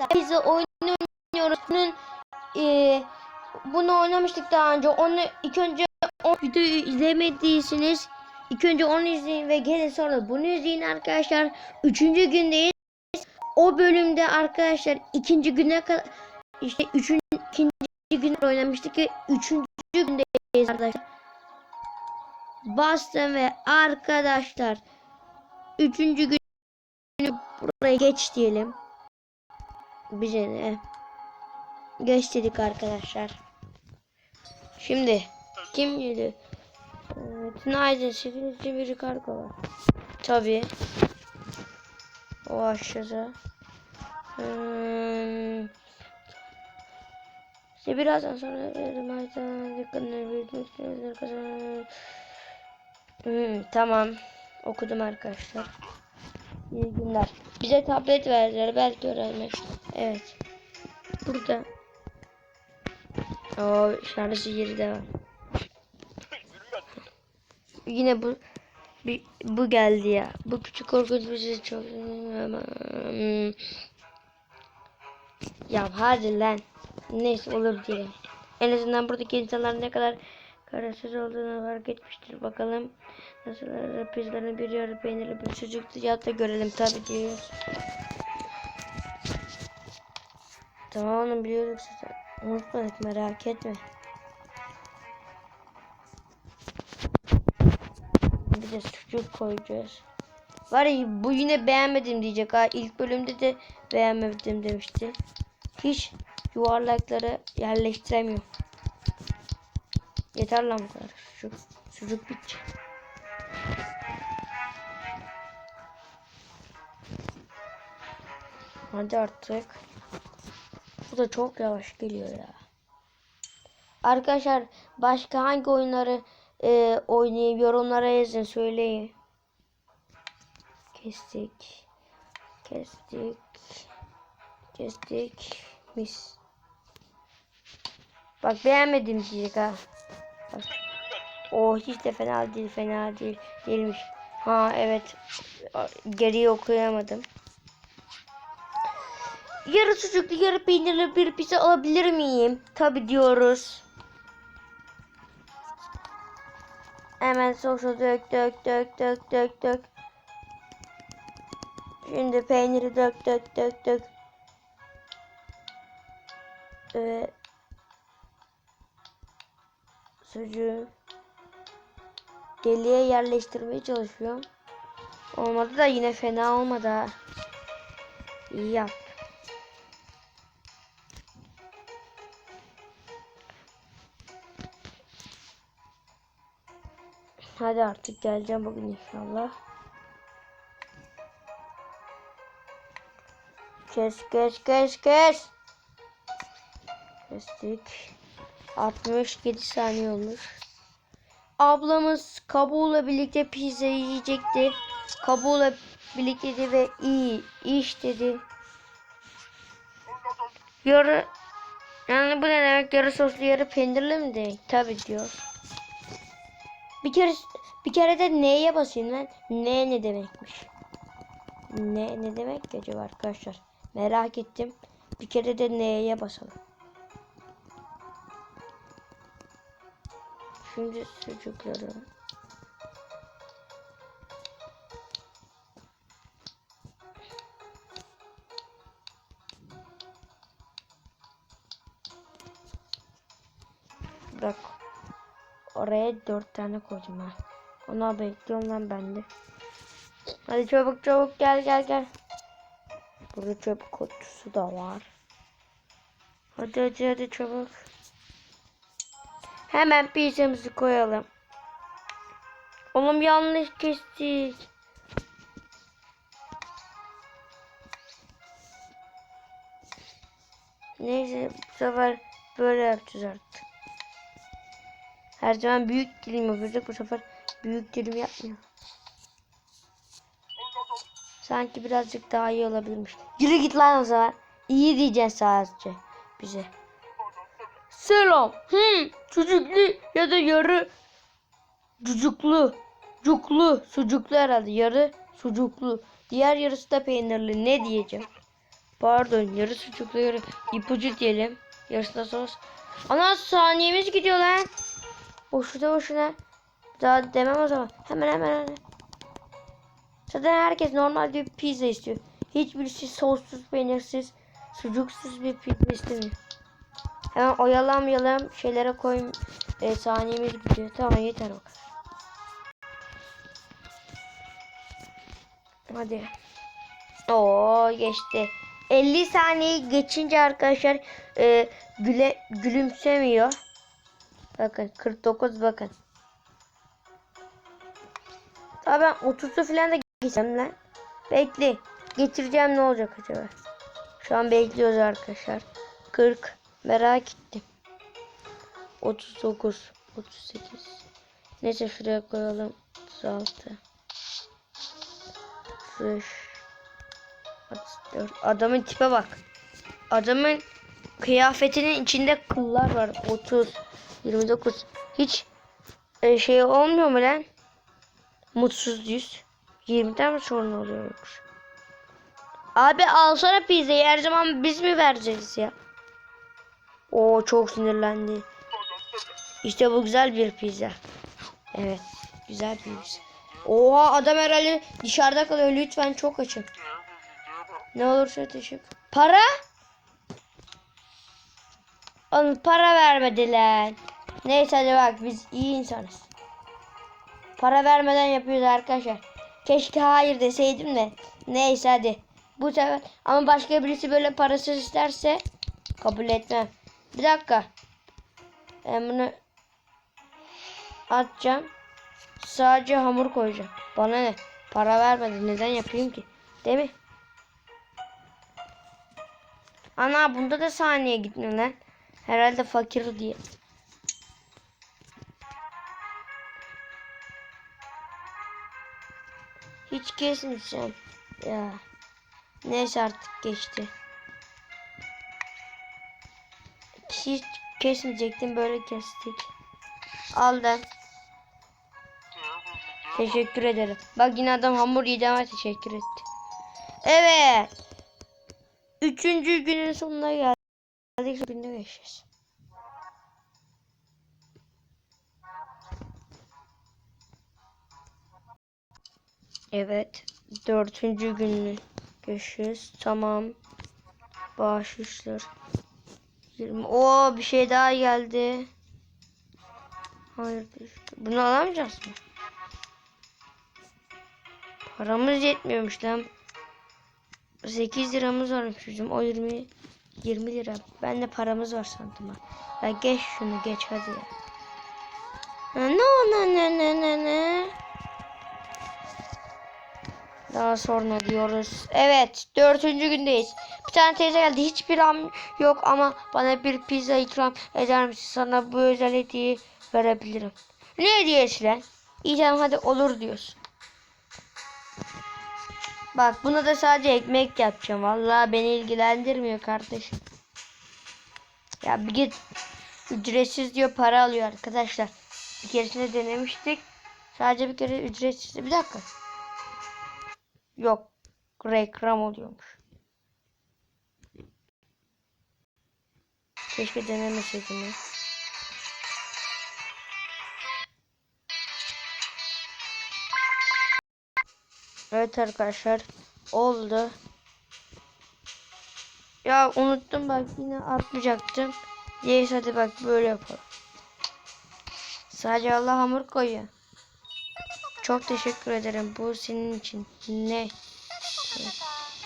arkadaşlar. Biz de oynuyoruz. Bunun e, bunu oynamıştık daha önce. Onu ilk önce o videoyu izlemediyseniz ilk önce onu izleyin ve gelin sonra bunu izleyin arkadaşlar. Üçüncü gündeyiz. O bölümde arkadaşlar ikinci güne kadar işte üçüncü ikinci gün oynamıştık ve üçüncü gündeyiz arkadaşlar. Bastım ve arkadaşlar üçüncü günü buraya geç diyelim. Bize dedik arkadaşlar. Şimdi kim geliyor? Ee, Günaydın. Sevinçli bir kargo var. Tabii. O aşağıda. Hmm. İşte birazdan sonra Maydan yakınları büyütmek kazanır. Hmm, tamam. Okudum arkadaşlar. İyi günler. Bize tablet verdiler. Belki öğrenmek. Evet. Burada. O şarjı yeri de var. Yine bu bir, bu geldi ya. Bu küçük korkunç bizi çok Hmm. Ya hadi lan. Neyse olur diyelim. En azından buradaki insanlar ne kadar kararsız olduğunu fark etmiştir. Bakalım nasıl pizzaların bir yarı peynirli bir sucuklu ya da görelim tabi diyoruz. Tamam onu biliyorduk zaten. Unutmadık merak etme. Bir de sucuk koyacağız. Var ya bu yine beğenmedim diyecek ha. İlk bölümde de beğenmedim demişti. Hiç yuvarlakları yerleştiremiyor. Yeter lan bu kadar. Sucuk, sucuk bitecek. Hadi artık. Bu da çok yavaş geliyor ya. Arkadaşlar başka hangi oyunları e, oynayayım yorumlara yazın söyleyin. Kestik. Kestik. Kestik. Mis. Bak beğenmedim diyecek ha. O hiç de fena değil fena değil. Değilmiş. Ha evet. Geriye okuyamadım. Yarı sucuklu yarı peynirli bir pizza alabilir miyim? Tabi diyoruz. Hemen sosu dök dök dök dök dök dök. Şimdi peyniri dök dök dök dök. Ve sucuğu deliğe yerleştirmeye çalışıyorum. Olmadı da yine fena olmadı. İyi yap. Hadi artık geleceğim bugün inşallah. Kes kes kes kes. Kestik. 67 saniye olmuş. Ablamız kabuğuyla birlikte pizza yiyecekti. Kabuğuyla birlikte dedi ve iyi iş dedi. Yarı yani bu ne demek yarı soslu yarı peynirli mi demek? Tabi diyor. Bir kere bir kere de neye basayım lan? Ne ne demekmiş? Ne ne demek ki acaba arkadaşlar? Merak ettim. Bir kere de neye basalım. Şimdi sucukları. Bırak. Oraya dört tane koydum ha. Ona bekliyorum lan ben de. Hadi çabuk çabuk gel gel gel. Burada çöp kutusu da var. Hadi hadi hadi çabuk. Hemen pizzamızı koyalım. Oğlum yanlış kestik. Neyse bu sefer böyle yapacağız artık. Her zaman büyük dilim yapıyorduk. Bu sefer büyük dilim yapmıyor. Sanki birazcık daha iyi olabilirmiş. Yürü git lan o zaman. İyi diyeceksin sadece bize. Selam. Hmm, sucuklu ya da yarı cucuklu. Cuklu, sucuklu herhalde. Yarı sucuklu. Diğer yarısı da peynirli. Ne diyeceğim? Pardon yarı sucuklu yarı ipucu diyelim. Yarısında sos. Ana saniyemiz gidiyor lan. Boşuna boşuna. Daha demem o zaman. Hemen hemen hemen. Zaten herkes normal bir pizza istiyor. Hiçbirisi sossuz, peynirsiz, sucuksuz bir pizza istemiyor. Hemen oyalanmayalım. Şeylere koyayım. E, saniyemiz gidiyor. Tamam yeter kadar. Hadi. Oo geçti. 50 saniye geçince arkadaşlar e, güle, gülümsemiyor. Bakın 49 bakın. Daha ben 30'u falan da geçeceğim lan. Bekle. Getireceğim ne olacak acaba? Şu an bekliyoruz arkadaşlar. 40. Merak ettim. 39. 38. Neyse şuraya koyalım. 36. 35. 34. Adamın tipe bak. Adamın kıyafetinin içinde kıllar var. 30. 29. Hiç e, şey olmuyor mu lan? Mutsuz yüz. 20'den mi sorun oluyormuş? Abi alsana pizzayı her zaman biz mi vereceğiz ya? Oo çok sinirlendi. İşte bu güzel bir pizza. Evet güzel bir pizza. Oha adam herhalde dışarıda kalıyor lütfen çok açım. Ne olursa teşekkür. Para? Oğlum para vermediler. Neyse hadi bak biz iyi insanız. Para vermeden yapıyoruz arkadaşlar. Keşke hayır deseydim de. Neyse hadi. Bu sefer ama başka birisi böyle parasız isterse kabul etmem. Bir dakika. Ben bunu atacağım. Sadece hamur koyacağım. Bana ne? Para vermedi. Neden yapayım ki? Değil mi? Ana bunda da saniye gitmiyor lan. Herhalde fakir diye. Hiç kesmeyeceğim. Ya. Neyse artık geçti. Hiç kesmeyecektim böyle kestik. Aldım. Teşekkür ederim. Bak yine adam hamur yedi ama teşekkür etti. Evet. Üçüncü günün sonuna geldik. Günde geçeceğiz. Evet. Dördüncü günü geçiyoruz. Tamam. Bağışışlar. 20. Oo bir şey daha geldi. Hayır düştü. Bunu alamayacağız mı? Paramız yetmiyormuş lan. 8 liramız varmış bizim. O 20 20 lira. Ben de paramız var sandım. Ya geç şunu geç hadi Ne ne ne ne ne ne. Daha sonra diyoruz. Evet dördüncü gündeyiz. Bir tane teyze geldi. Hiçbir am yok ama bana bir pizza ikram eder misin? Sana bu özel hediyeyi verebilirim. Ne hediyesi lan? İyi tamam hadi olur diyorsun. Bak buna da sadece ekmek yapacağım. Vallahi beni ilgilendirmiyor kardeşim. Ya bir git ücretsiz diyor para alıyor arkadaşlar. Bir keresinde denemiştik. Sadece bir kere ücretsiz. Bir dakika. Yok. Reklam oluyormuş. Keşke denemeseydim ya. Evet arkadaşlar. Oldu. Ya unuttum bak yine atmayacaktım. Neyse hadi bak böyle yapalım. Sadece Allah hamur koyuyor. Çok teşekkür ederim. Bu senin için. Ne?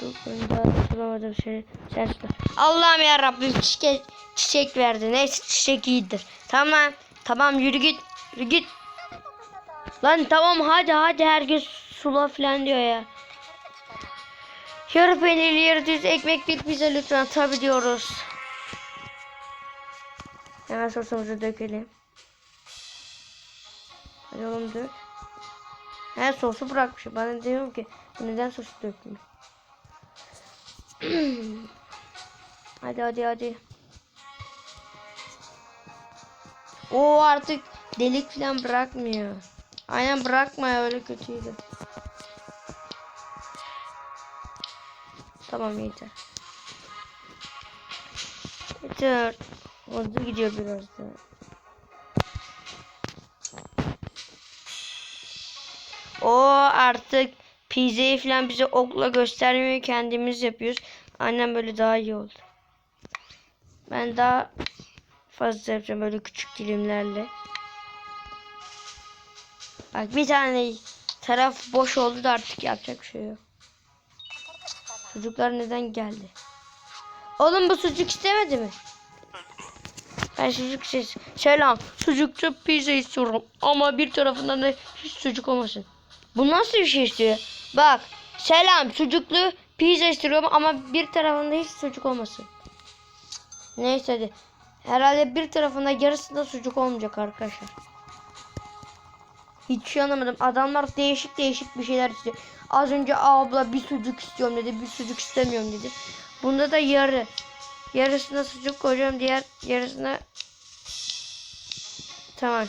Bu konuda bulamadım seni. Sen söyle. Allah'ım ya Rabbim çiçek, çiçek verdi. Neyse çiçek iyidir. Tamam. Tamam yürü git. Yürü git. Lan tamam hadi hadi herkes sula falan diyor ya. Yarı peynirli yarı düz ekmek bir pizza lütfen tabi diyoruz. Hemen sosumuzu dökelim. Hadi oğlum dök. He sosu bırakmışım. Ben de diyorum ki neden sosu dökmüyor. hadi hadi hadi. O artık delik falan bırakmıyor. Aynen bırakma öyle kötüydü. Tamam yeter. Yeter. Hızlı gidiyor biraz da. O artık pizzayı falan bize okla göstermiyor kendimiz yapıyoruz. Annem böyle daha iyi oldu. Ben daha fazla yapacağım böyle küçük dilimlerle. Bak bir tane taraf boş oldu da artık yapacak şey yok. Çocuklar neden geldi? Oğlum bu sucuk istemedi mi? Ben sucuk ses. Selam. Sucuklu pizza istiyorum. Ama bir tarafından da hiç sucuk olmasın. Bu nasıl bir şey istiyor? Bak. Selam. Sucuklu pizza istiyorum ama bir tarafında hiç sucuk olmasın. Neyse hadi. Herhalde bir tarafında yarısında sucuk olmayacak arkadaşlar. Hiç şey anlamadım. Adamlar değişik değişik bir şeyler istiyor. Az önce abla bir sucuk istiyorum dedi. Bir sucuk istemiyorum dedi. Bunda da yarı. Yarısına sucuk koyacağım. Diğer yarısına Tamam.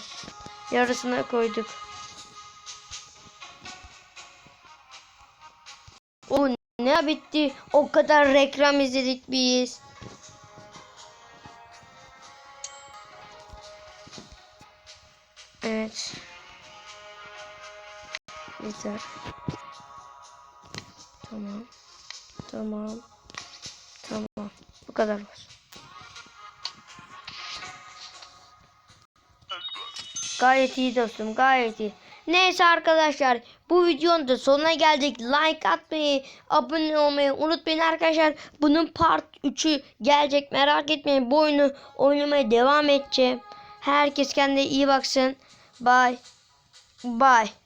Yarısına koyduk. Ne bitti? O kadar reklam izledik biz. Evet. Yeter. Tamam. Tamam. Tamam. Bu kadar var. Gayet iyi dostum. Gayet iyi. Neyse arkadaşlar. Bu videonun da sonuna geldik. Like atmayı, abone olmayı unutmayın arkadaşlar. Bunun part 3'ü gelecek. Merak etmeyin. Bu oyunu oynamaya devam edeceğim. Herkes kendine iyi baksın. Bye. Bye.